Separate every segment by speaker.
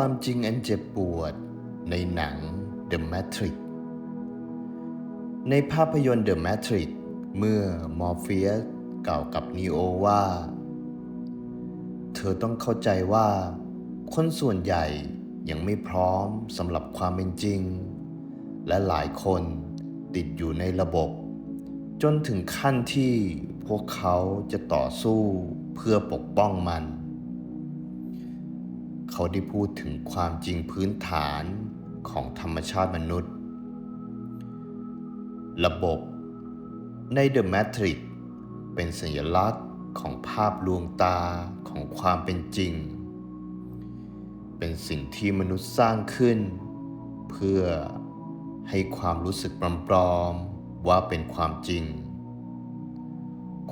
Speaker 1: ความจริงอันเจ็บปวดในหนัง The Matrix ในภาพยนตร์ The Matrix เมื่อมอร์ฟีสกล่าวกับนีโอว่า เธอต้องเข้าใจว่า คนส่วนใหญ่ยังไม่พร้อมสำหรับความเป็นจริง และหลายคนติดอยู่ในระบบ จนถึงขั้นที่พวกเขาจะต่อสู้เพื่อปกป้องมัน เขาได้พูดถึงความจริงพื้นฐานของธรรมชาติมนุษย์ ระบบใน The Matrix เป็นสัญลักษณ์ของภาพลวงตาของความเป็นจริง เป็นสิ่งที่มนุษย์สร้างขึ้น เพื่อให้ความรู้สึกปลอมๆว่าเป็นความจริง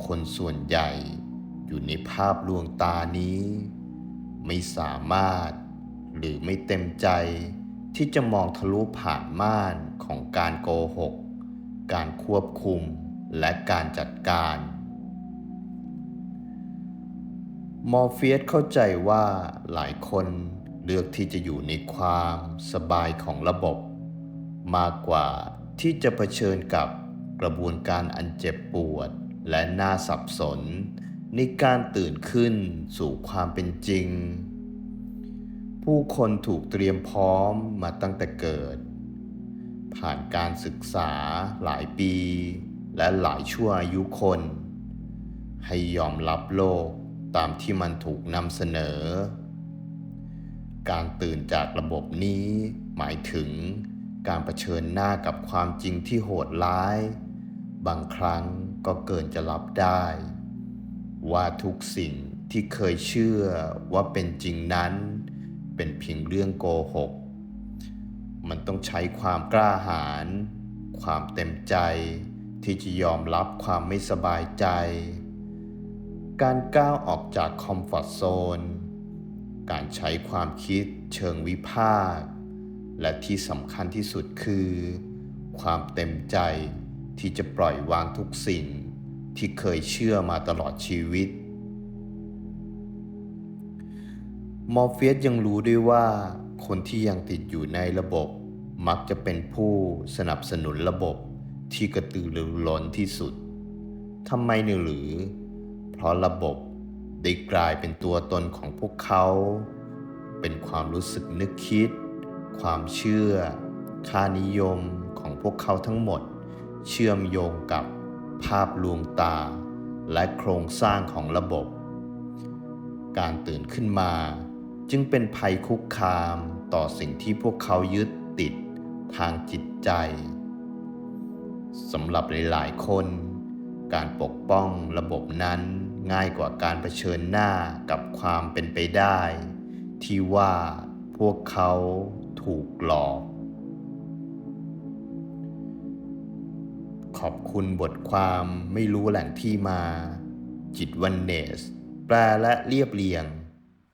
Speaker 1: คนส่วนใหญ่อยู่ในภาพลวงตานี้ ไม่สามารถ หรือไม่เต็มใจ ที่จะมองทะลุผ่านม่านของการโกหก การควบคุมและการจัดการ มอร์เฟียสเข้าใจว่าหลายคนเลือกที่จะอยู่ในความสบายของระบบ มากกว่าที่จะเผชิญกับกระบวนการอันเจ็บปวดและน่าสับสน ในการตื่นขึ้นสู่ความเป็นจริง ผู้คนถูกเตรียมพร้อมมาตั้งแต่เกิด ผ่านการศึกษาหลายปี และหลายชั่วอายุคน ให้ยอมรับโลกตามที่มันถูกนำเสนอ การตื่นจากระบบนี้หมายถึงการเผชิญหน้ากับความจริงที่โหดร้าย บางครั้งก็เกินจะรับได้ ว่าทุกสิ่งที่เคยเชื่อว่าเป็นจริงนั้น เป็นเพียงเรื่องโกหก มันต้องใช้ความกล้าหาญความเต็มใจที่จะยอมรับความไม่สบายใจ การก้าวออกจากคอมฟอร์ทโซน การใช้ความคิดเชิงวิพากษ์ และที่สำคัญที่สุดคือ ความเต็มใจที่จะปล่อยวางทุกสิ่ง ที่เคยเชื่อมาตลอดชีวิต มอร์เฟียสยังรู้ด้วยว่าคนที่ยังติดอยู่ในระบบ มักจะเป็นผู้สนับสนุนระบบที่กระตือรือร้นที่สุดทำไมเนี่ยหรือ เพราะระบบได้กลายเป็นตัวตนของพวกเขา เป็นความรู้สึกนึกคิด ความเชื่อ ค่านิยมของพวกเขาทั้งหมด เชื่อมโยงกับ ภาพลวงตา และโครงสร้างของระบบ การตื่นขึ้นมาจึงเป็นภัยคุกคามต่อสิ่งที่พวกเขายึดติดทางจิตใจสำหรับหลายๆคน การปกป้องระบบนั้นง่ายกว่าการเผชิญหน้ากับความเป็นไปได้ ที่ว่าพวกเขาถูกหลอก ขอบคุณบทความไม่รู้แหล่งที่มา จิตวันเนส แปลและเรียบเรียง